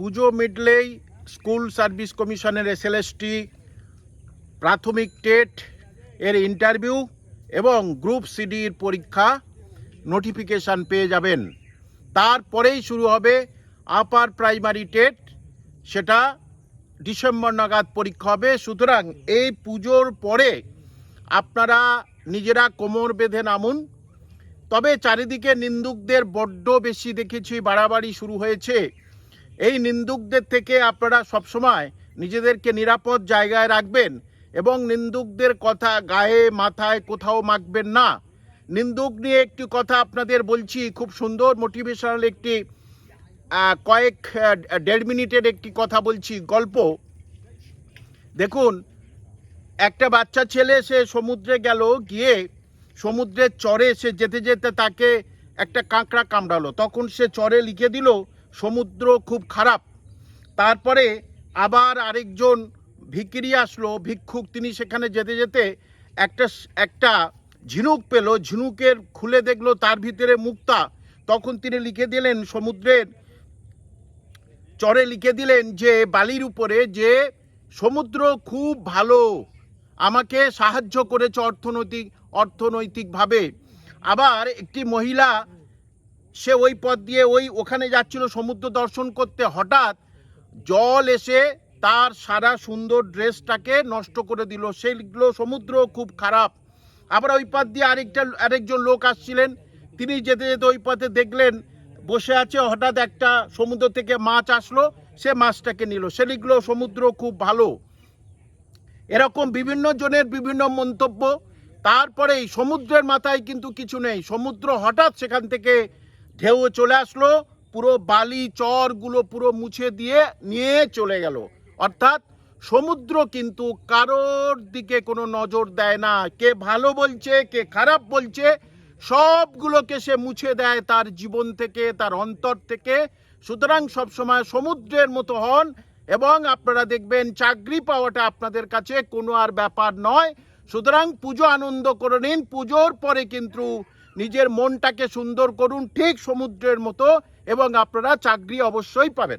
পুজো মিডলেই school service কমিশনের SLST, প্রাথমিক টেট, এর ইন্টারভিউ এবং গ্রুপ সিডির পরীক্ষা, নোটিফিকেশান পেয়ে যাবেন। তারপরেই শুরু হবে আপার প্রাইমারি টেট, সেটা ডিসেম্বর নাগাদ পরীক্ষা হবে। সুতরাং এই পুজোর পরে আপনারা নিজেরা কোমর বেঁধে নামুন। তবে চারিদিকে নিন্দুকদের বড্ড বেশি দেখেছি, বাড়াবাড়ি শুরু হয়েছে। এই নিন্দুকদের থেকে আপনারা সবসময় নিজেদেরকে নিরাপদ জায়গায় রাখবেন এবং নিন্দুকদের কথা গায়ে, মাথায় কোথাও মাখবেন না। নিন্দুক নিয়ে একটি কথা আপনাদের বলছি, খুব সুন্দর মোটিভেশনাল একটি কয়েক দেড় মিনিটের একটি কথা বলছি, গল্প। দেখুন, একটা বাচ্চা ছেলে, সে সমুদ্রে গেল, গিয়ে সমুদ্রের চরে সে যেতে যেতে তাকে একটা কাঁকড়া কামড়ালো। তখন সে চরে লিখে দিল সমুদ্র খুব খারাপ। তারপরে আবার আরেকজন ভিকিরি আসলো, ভিক্ষুক। তিনি সেখানে যেতে যেতে একটা একটা ঝিনুক পেল। ঝিনুকের খুলে দেখল তার ভিতরে মুক্তা। তখন তিনি লিখে দিলেন, সমুদ্রের চরে লিখে দিলেন যে, বালির উপরে যে, সমুদ্র খুব ভালো। আমাকে সাহায্য করেছে অর্থনৈতিক, অর্থনৈতিকভাবে। আবার একটি মহিলা সে ওই পথ দিয়ে ওই ওখানে যাচ্ছিল, সমুদ্র দর্শন করতে। হঠাৎ জল এসে তার সারা সুন্দর ড্রেসটাকে নষ্ট করে দিল। সেগুলো সমুদ্র খুব খারাপ। আবার ওই পথ দিয়ে আরেকটা, আরেকজন লোক আসছিলেন। তিনি যেতে যেতে ওই পথে দেখলেন, বসে আছে। হঠাৎ একটা সমুদ্র থেকে মাছ আসলো। সে মাছটাকে নিল। সেগুলো সমুদ্র খুব ভালো। এরকম বিভিন্ন জনের বিভিন্ন মন্তব্য। তারপরেই সমুদ্রের মাথায় কিন্তু কিছু নেই। সমুদ্র হঠাৎ সেখান থেকে ঢেউ চলে আসলো, পুরো বালি চরগুলো পুরো মুছে দিয়ে নিয়ে চলে গেল। অর্থাৎ সমুদ্র কিন্তু কারোর দিকে কোনো নজর দেয় না। কে ভালো বলছে, কে খারাপ বলছে, সবগুলোকে সে মুছে দেয় তার জীবন থেকে, তার অন্তর থেকে। সুতরাং সবসময় সমুদ্রের মতো হন এবং আপনারা দেখবেন চাকরি পাওয়াটা আপনাদের কাছে কোনো আর ব্যাপার নয়। সুতরাং পুজো আনন্দ করে নিন। পুজোর পরে কিন্তু নিজের মনটাকে সুন্দর করুন ঠিক সমুদ্রের মতো এবং আপনারা চাকরি অবশ্যই পাবেন।